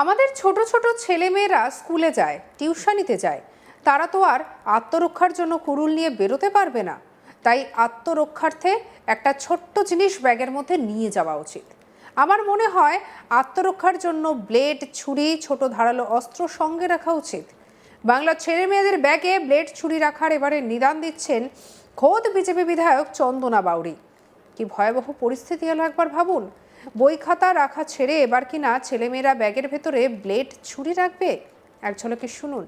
আমাদের ছোট ছোট ছেলেমেয়েরা স্কুলে যায়, টিউশনিতে যায়। তারা তো আর আত্মরক্ষার জন্য কুরুল নিয়ে বেরোতে পারবে না। তাই আত্মরক্ষার্থে একটা ছোট্ট জিনিস ব্যাগের মধ্যে নিয়ে যাওয়া উচিত। আমার মনে হয় আত্মরক্ষার জন্য ব্লেড, ছুরি, ছোট ধারালো অস্ত্র সঙ্গে রাখা উচিত। বাংলার ছেলে মেয়েদের ব্যাগে ব্লেড, ছুরি রাখার এবারে নিদান দিচ্ছেন খোদ বিজেপি বিধায়ক চন্দনা বাউরি। কি ভয়াবহ পরিস্থিতি এলো একবার ভাবুন। বই খাতা রাখা ছেড়ে এবার কিনা ছেলেমেয়েরা ব্যাগের ভেতরে ব্লেড ছুরি রাখবে? এক ঝলকে শুনুন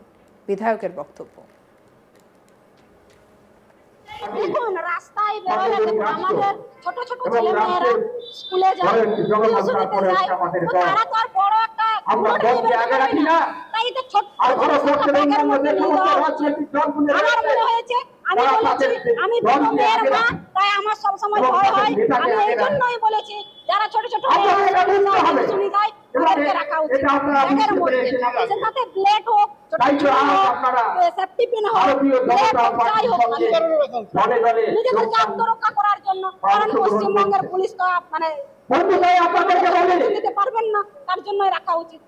বিধায়কের বক্তব্য। দেখুন রাস্তায় বেরোলে আমাদের ছোট ছোট ছেলে মেয়েরা স্কুলে যায় তারা তো আর বড় একটা। তাই তো ছোট আমার মনে হয়েছে আমি বলেছি আমি দুটো মেয়ের মা তাই আমার সব সময় এবং ভয় হয়। আমি এই জন্যই বলেছি যারা ছোট ছোট তাদেরকে রাখা উচিত। ব্যাগের মধ্যে। হোক সেফটি পিন হোক হোক যাই হোক আত্মরক্ষা করার জন্য কারণ পশ্চিমবঙ্গের পুলিশ তো মানে দিতে পারবেন না তার জন্য রাখা উচিত।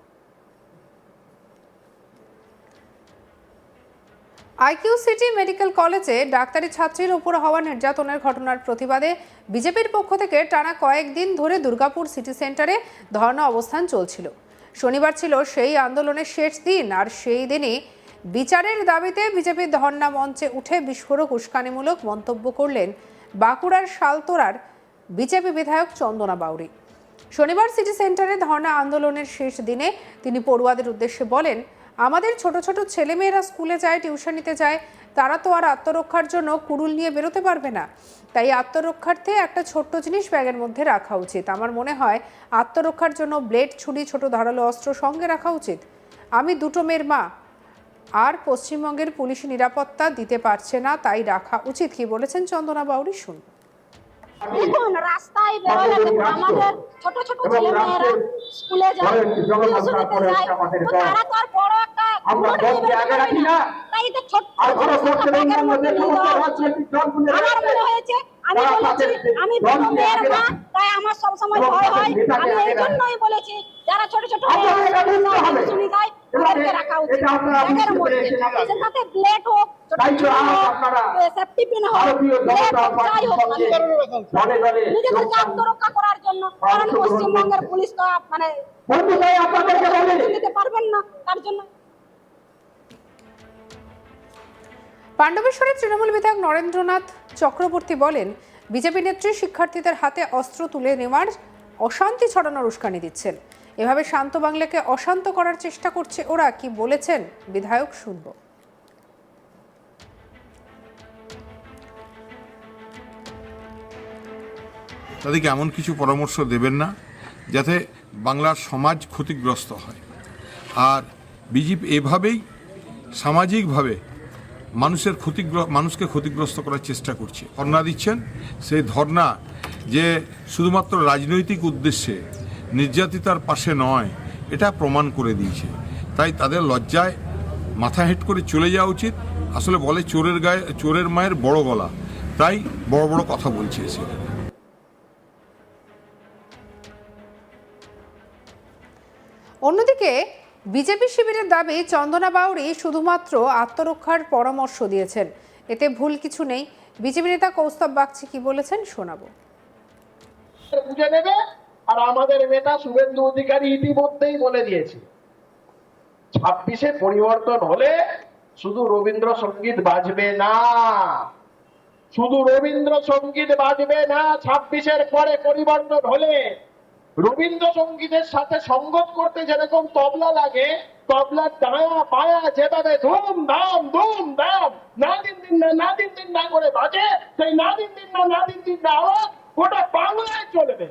আইকিউ সিটি মেডিকেল কলেজে ডাক্তারি ছাত্রীর উপর হওয়া নির্যাতনের ঘটনার প্রতিবাদে বিজেপির পক্ষ থেকে টানা কয়েকদিন ধরে দুর্গাপুর সিটি সেন্টারে ধর্ণা অবস্থান চলছিল। শনিবার ছিল সেই আন্দোলনের শেষ দিন আর সেই দিনই বিচারের দাবিতে বিজেপির ধর্ণা মঞ্চে উঠে বিস্ফোরক উস্কানিমূলক মন্তব্য করলেন বাঁকুড়ার শালতোরার বিজেপি বিধায়ক চন্দনা বাউরি। শনিবার সিটি সেন্টারে ধর্ণা আন্দোলনের শেষ দিনে তিনি পড়ুয়াদের উদ্দেশ্যে বলেন আমাদের ছোট ছোট ছেলেমেয়েরা স্কুলে যায় টিউশনিতে যায়, তারা তো আর আত্মরক্ষার জন্য কুড়ুল নিয়ে বেরোতে পারবে না। তাই আত্মরক্ষার্থে একটা ছোট্ট জিনিস ব্যাগের মধ্যে রাখা উচিত। আমার মনে হয় আত্মরক্ষার জন্য ব্লেড, ছুরি, ছোট ধারালো অস্ত্র সঙ্গে রাখা উচিত। আমি দুটো মেয়ের মা। আর পশ্চিমবঙ্গের পুলিশ নিরাপত্তা দিতে পারছে না, তাই রাখা উচিত, কি বলেছেন চন্দনা বাউরি শুন দেখুন রাস্তায় বেরোলে দেখুন আমাদের ছোট ছোট ছেলে মেয়েরা স্কুলে যায় ধরেন কি জগন্নাথ টিউশনিতে যায় তো তারা তো আর বড় একটা আমরা। তাই তো ছোট ব্যাগের মধ্যে নিয়ে যাওয়া মনে হয়েছে আমি বলেছি আমি দুটো মেয়ের মা তাই আমার সব সময় এবং ভয় হয়। আমি এই জন্যই বলেছি যারা ছোট ছোট। শুনি যায় এবং রাখা উচিত। ব্যাগের মধ্যে পেরেছেন আগে। হোক ছোট তাই তো ছুরি আজ হোক আপনারা সেফটি পিন হোক ভারতীয় হোক যাই হোক মানে সঙ্গে দলে দলে নিজেদেরকে যোগদান আত্মরক্ষা করার জন্য কারণ পশ্চিমবঙ্গের পুলিশ তো মানে বন্ধু ভাই আপনাদেরকে বলি। দিতে পারবেন না তার জন্য। পাণ্ডবেশ্বরের তৃণমূল বিধায়ক নরেন্দ্রনাথ চক্রবর্তী বলেন বিজেপি নেত্রী শিক্ষার্থীদের হাতে অস্ত্র তুলে নেওয়ার অশান্তি ছড়ানোর উস্কানি দিচ্ছেন। এভাবে শান্ত বাংলাকে অশান্ত করার চেষ্টা করছে ওরা, কি বলেছেন বিধায়ক শুনব। তাদেরকে এমন কিছু পরামর্শ দেবেন না, যাতে বাংলার সমাজ ক্ষতিগ্রস্ত হয়। আর বিজেপি এভাবেই সামাজিকভাবে মানুষের ক্ষতিগ্র, মানুষকে ক্ষতিগ্রস্ত করার চেষ্টা করছে। ধর্ণা দিচ্ছেন, সেই ধর্ণা যে শুধুমাত্র রাজনৈতিক উদ্দেশ্যে নির্যাতিতার পাশে নয় এটা প্রমাণ করে দিয়েছে। তাই তাদের লজ্জায় মাথা হেট করে চলে যাওয়া উচিত। আসলে বলে চোরের গায়ে চোরের মায়ের বড় গলা। তাই বড় বড় কথা বলছে সেখানে অন্যদিকে বিজেপি শিবিরের দাবি চন্দনা বাউরি শুধুমাত্র আত্মরক্ষার পরামর্শ দিয়েছেন। এতে ভুল কিছু নেই। বিজেপি নেতা কৌস্তব বাগচি কি বলেছেন শোনাবো। বুঝে নেবে? আর আমাদের নেতা শুভেন্দু অধিকারী ইতিমধ্যেই বলে দিয়েছে, ছাব্বিশে পরিবর্তন হলে শুধু রবীন্দ্রসঙ্গীত বাজবে না। শুধু রবীন্দ্রসঙ্গীত বাজবে না, ছাব্বিশের পরে পরিবর্তন হলে রবীন্দ্রসঙ্গীতের সাথে সঙ্গত করতে যেরকম তবলা লাগে, তবলার ডায়া পায়া যেভাবে ধুম ধাম ধুম ধাম না দিন দিন না না দিন দিন না করে বাজে, সেই না দিন দিন না না দিন দিন না আওয়াজ গোটা বাংলায় চলবে।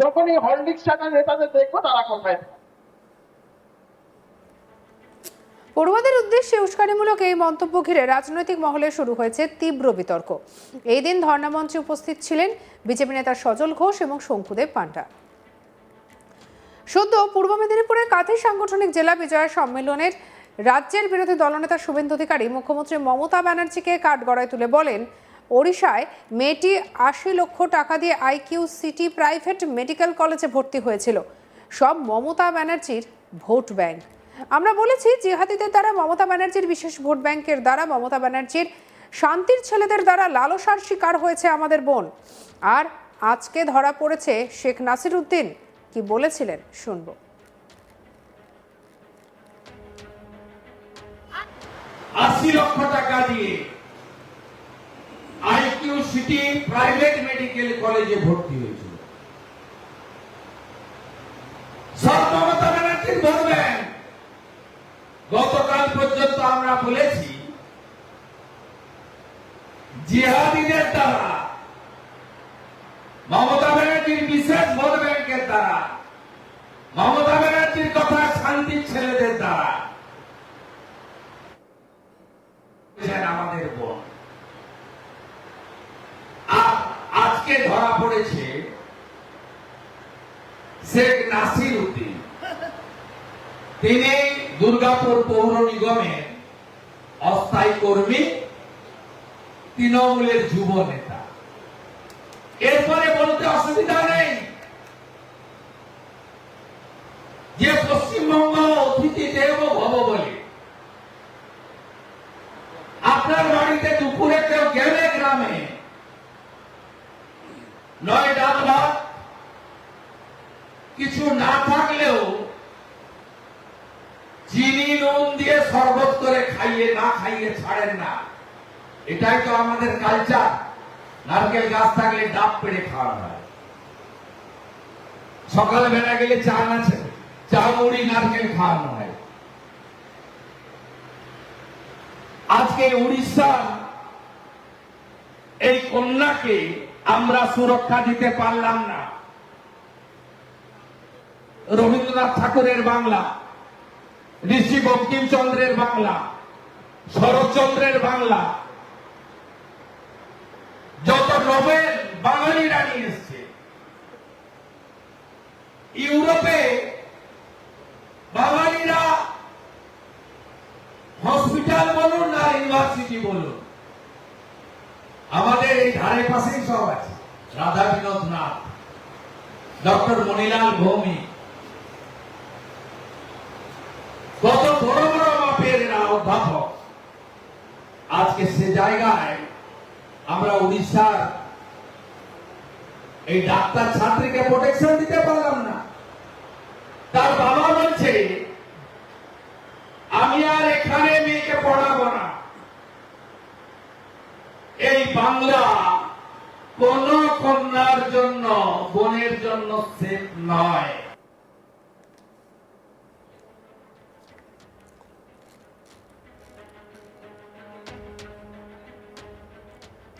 যখন এই হরলিক্স টাকার নেতাদের দেখব, তারা কোথায় পড়ুয়াদের উদ্দেশ্যে উস্কানিমূলক এই মন্তব্য ঘিরে রাজনৈতিক মহলে শুরু হয়েছে তীব্র বিতর্ক। এই দিন ধর্ণামঞ্চে উপস্থিত ছিলেন বিজেপি নেতা সজল ঘোষ এবং শঙ্কুদেব পান্ডা। সদ্য পূর্ব মেদিনীপুরের কাঁথি সাংগঠনিক জেলা বিজয় সম্মেলনের রাজ্যের বিরোধী দলনেতা শুভেন্দু অধিকারী, মুখ্যমন্ত্রী মমতা ব্যানার্জিকে কাঠগড়ায় তুলে বলেন ওড়িশায় মেয়েটি আশি লক্ষ টাকা দিয়ে আইকিউ সিটি প্রাইভেট মেডিকেল কলেজে ভর্তি হয়েছিল। সব মমতা ব্যানার্জির ভোট ব্যাংক। আমরা বলেছি, জিহাদিদের দ্বারা মমতা ব্যানার্জির বিশেষ ভোট ব্যাংকের দ্বারা মমতা ব্যানার্জির শান্তির ছেলেদের দ্বারা লালসার শিকার হয়েছে আমাদের বোন। আর আজকে ধরা পড়েছে শেখ নাসির উদ্দিন কি বলেছিলেন শুনব। আশি লক্ষ টাকা দিয়ে সিটি প্রাইভেট মেডিকেল কলেজে ভর্তি হয়েছিল। মমতা ব্যানার্জি গতকাল পর্যন্ত আমরা বলেছি, জিহাদিদের দ্বারা, মমতা ব্যানার্জির বিশেষ ভোট দ্বারা ধরা পড়েছে শেখ নাসির উদ্দিন। তিনি দুর্গাপুর পৌর নিগমের অস্থায়ী কর্মী, তৃণমূলের যুব নেতা। এরপরে বলতে অসুবিধা নেই। যে পশ্চিমবঙ্গ অতিথি দেব ভব কিছু না থাকলেও চিনি নুন দিয়ে শরবত করে খাইয়ে না খাইয়ে ছাড়েন না, এটাই তো আমাদের কালচার নারকেল গাছ থাকলে ডাব পেড়ে খাওয়া হয়। সকালবেলা গেলে চা আছে চা মুড়ি, নারকেল খাওয়ানো হয়। আজকে উড়িষ্যার এই কন্যাকে আমরা সুরক্ষা দিতে পারলাম না। রবীন্দ্রনাথ ঠাকুরের বাংলা, ঋষি বঙ্কিমচন্দ্রের বাংলা, শরৎচন্দ্রের বাংলা। যত নোবেল বাঙালিরা নিয়ে এসছে, ইউরোপে বাঙালিরা হসপিটাল বলুন না ইউনিভার্সিটি বলুন, আমাদের এই ধারে পাশেই সব আছে। রাধা বিনোদ নাথ ডক্টর মনিলাল ভৌমিক জায়গায় আমরা উড়িষ্যার এই ডাক্তার ছাত্রীকে প্রোটেকশন দিতে পারলাম না। তার বাবা বলছে, আমি আর এখানে মেয়েকে পড়াবো না। এই বাংলা কোন কন্যার জন্য, বোনের জন্য সেফ নয়।